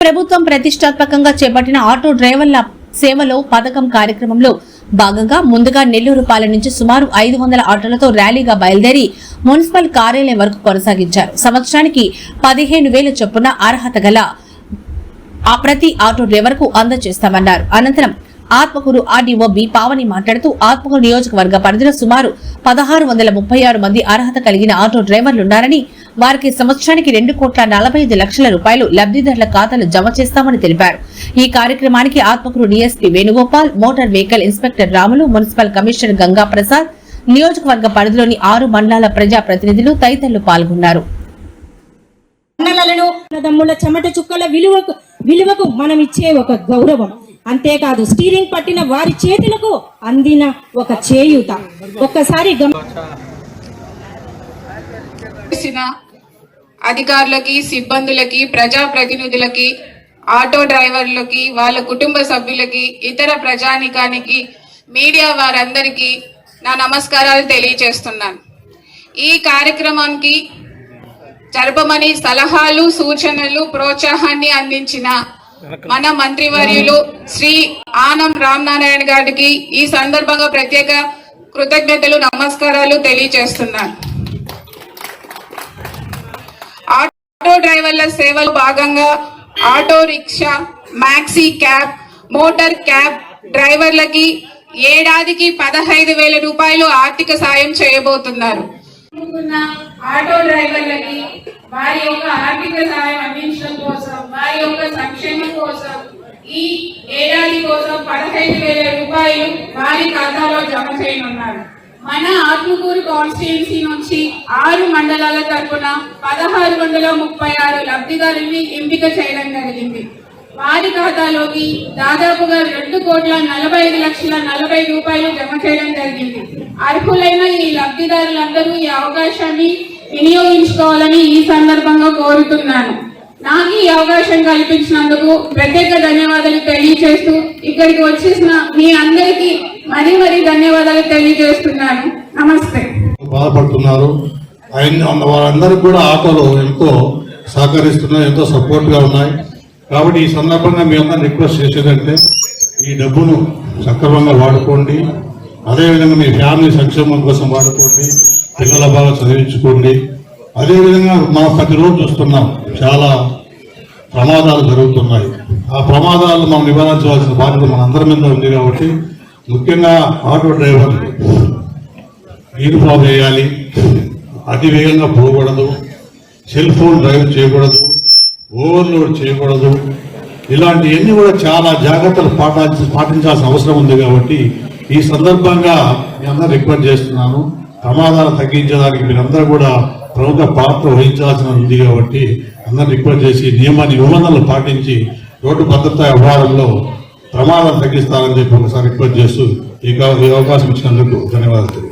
ప్రభుత్వం ప్రతిష్టాత్మకంగా చేపట్టిన ఆటో డ్రైవర్ల సేవలో పథకం కార్యక్రమంలో భాగంగా ముందుగా నెల్లూరు పాలెం నుంచి సుమారు ఐదు వందల ఆటోలతో ర్యాలీగా బయలుదేరి మున్సిపల్ కార్యాలయం వరకు కొనసాగించారు. సంవత్సరానికి పదిహేను వేల చొప్పున అర్హత గల ఆ ప్రతి ఆటో డ్రైవర్కు అందజేస్తామన్నారు. అనంతరం ఆత్మకూరు ఆర్డీఓ బి పావని మాట్లాడుతూ ఆత్మకూరు నియోజకవర్గ పరిధిలో సుమారు పదహారు వందల ముప్పై ఆరు మంది అర్హత కలిగిన ఆటో డ్రైవర్లున్నారని వారికి సంవత్సరానికి రెండు కోట్ల నలభై ఐదు లక్షల రూపాయలు లబ్ధిదారుల ఖాతాలు జమ చేస్తామని తెలిపారు. ఈ కార్యక్రమానికి Atmakur DSP Venugopal motor vehicle inspector Ramulu municipal commissioner Ganga Prasad నియోజకవర్గ పరిధిలోని ఆరు మండలాల ప్రజా ప్రతినిధులు తదితరులు పాల్గొన్నారు. చెమట చుక్కల విలువకు విలువకు మనం ఇచ్చే ఒక గౌరవం. అంతేకాదు స్టీరింగ్ పట్టిన వారి చేతులకు అందిన ఒక చేయూత. ఒక్కసారి అధికారులకి సిబ్బందులకి ప్రజా ప్రతినిధులకి ఆటో డ్రైవర్లకి వాళ్ళ కుటుంబ సభ్యులకి ఇతర ప్రజానికానికి మీడియా వారందరికీ నా నమస్కారాలు తెలియజేస్తున్నాను. ఈ కార్యక్రమానికి జరపమని సలహాలు సూచనలు ప్రోత్సాహాన్ని అందించిన మన మంత్రివర్యులు శ్రీ ఆనం రామనారాయణ గారికి ఈ సందర్భంగా ప్రత్యేక కృతజ్ఞతలు నమస్కారాలు తెలియజేస్తున్నాను. డ్రైవర్ల సేవలు భాగంగా auto rickshaw maxi cab motor cab డ్రైవర్లకి ఏడాదికి పదహైదు వేల రూపాయలు ఆర్థిక సాయం చేయబోతున్నారు. ఆటో డ్రైవర్లకి వారి యొక్క ఆర్థిక సాయం అందించడం కోసం వారి యొక్క సంక్షేమం కోసం ఈ ఏడాది కోసం పదహైదు వేల రూపాయలు వారి ఖాతాలో జమ చేయనున్నారు. మన ఆత్మకూరు కాన్స్టిట్యున్సీ నుంచి ఆరు మండలాల తరపున పదహారు వందల ముప్పై ఆరు లబ్ధిదారుల్ని ఎంపిక చేయడం జరిగింది. వారి ఖాతాలోకి దాదాపుగా రెండు కోట్ల నలభై ఐదు లక్షల నలభై రూపాయలు జమ చేయడం జరిగింది. అర్హులైన ఈ లబ్ధిదారులందరూ ఈ అవకాశాన్ని వినియోగించుకోవాలని ఈ సందర్భంగా కోరుతున్నాను. నాకు ఈ అవకాశం కల్పించినందుకు ప్రత్యేక ధన్యవాదాలు తెలియజేస్తూ ఇక్కడికి వచ్చేసిన మీ అందరికీ మరీ మరీ ధన్యవాదాలు తెలియజేస్తున్నాను. నమస్తే. బాధపడుతున్నారు. ఆయన కూడా ఆటోలు ఎంతో సహకరిస్తున్నాయి ఎంతో సపోర్ట్గా ఉన్నాయి. కాబట్టి ఈ సందర్భంగా మీ అందరిని రిక్వెస్ట్ చేసేదంటే ఈ డబ్బును సక్రమంగా వాడుకోండి. అదేవిధంగా మీ ఫ్యామిలీ సంక్షేమం కోసం వాడుకోండి. పిల్లల బాగా చదివించుకోండి. అదేవిధంగా మనం ప్రతిరోజు చూస్తున్నాం చాలా ప్రమాదాలు జరుగుతున్నాయి. ఆ ప్రమాదాలు మనం నివారించవలసిన బాధ్యత మన అందరి మీద ఉంది కాబట్టి ముఖ్యంగా ఆటో డ్రైవర్లు యూనిఫామ్ వేయాలి అతి వేగంగా పోకూడదు. సెల్ ఫోన్ డ్రైవ్ చేయకూడదు. ఓవర్లోడ్ చేయకూడదు. ఇలాంటివన్నీ కూడా చాలా జాగ్రత్తలు పాటించ పాటించాల్సిన అవసరం ఉంది కాబట్టి ఈ సందర్భంగా మీ అందరూ రిక్వెస్ట్ చేస్తున్నాను. ప్రమాదాలు తగ్గించడానికి మీరందరూ కూడా ప్రముఖ పాత్ర వహించాల్సిన ఉంది కాబట్టి అందరూ రిక్వెస్ట్ చేసి నియమ నిబంధనలు పాటించి రోడ్డు భద్రతా వ్యవహారంలో ప్రమాదాలు తగ్గిస్తారని చెప్పి ఒకసారి రిక్వెస్ట్ చేస్తూ అవకాశం ఇచ్చినందుకు ధన్యవాదాలు.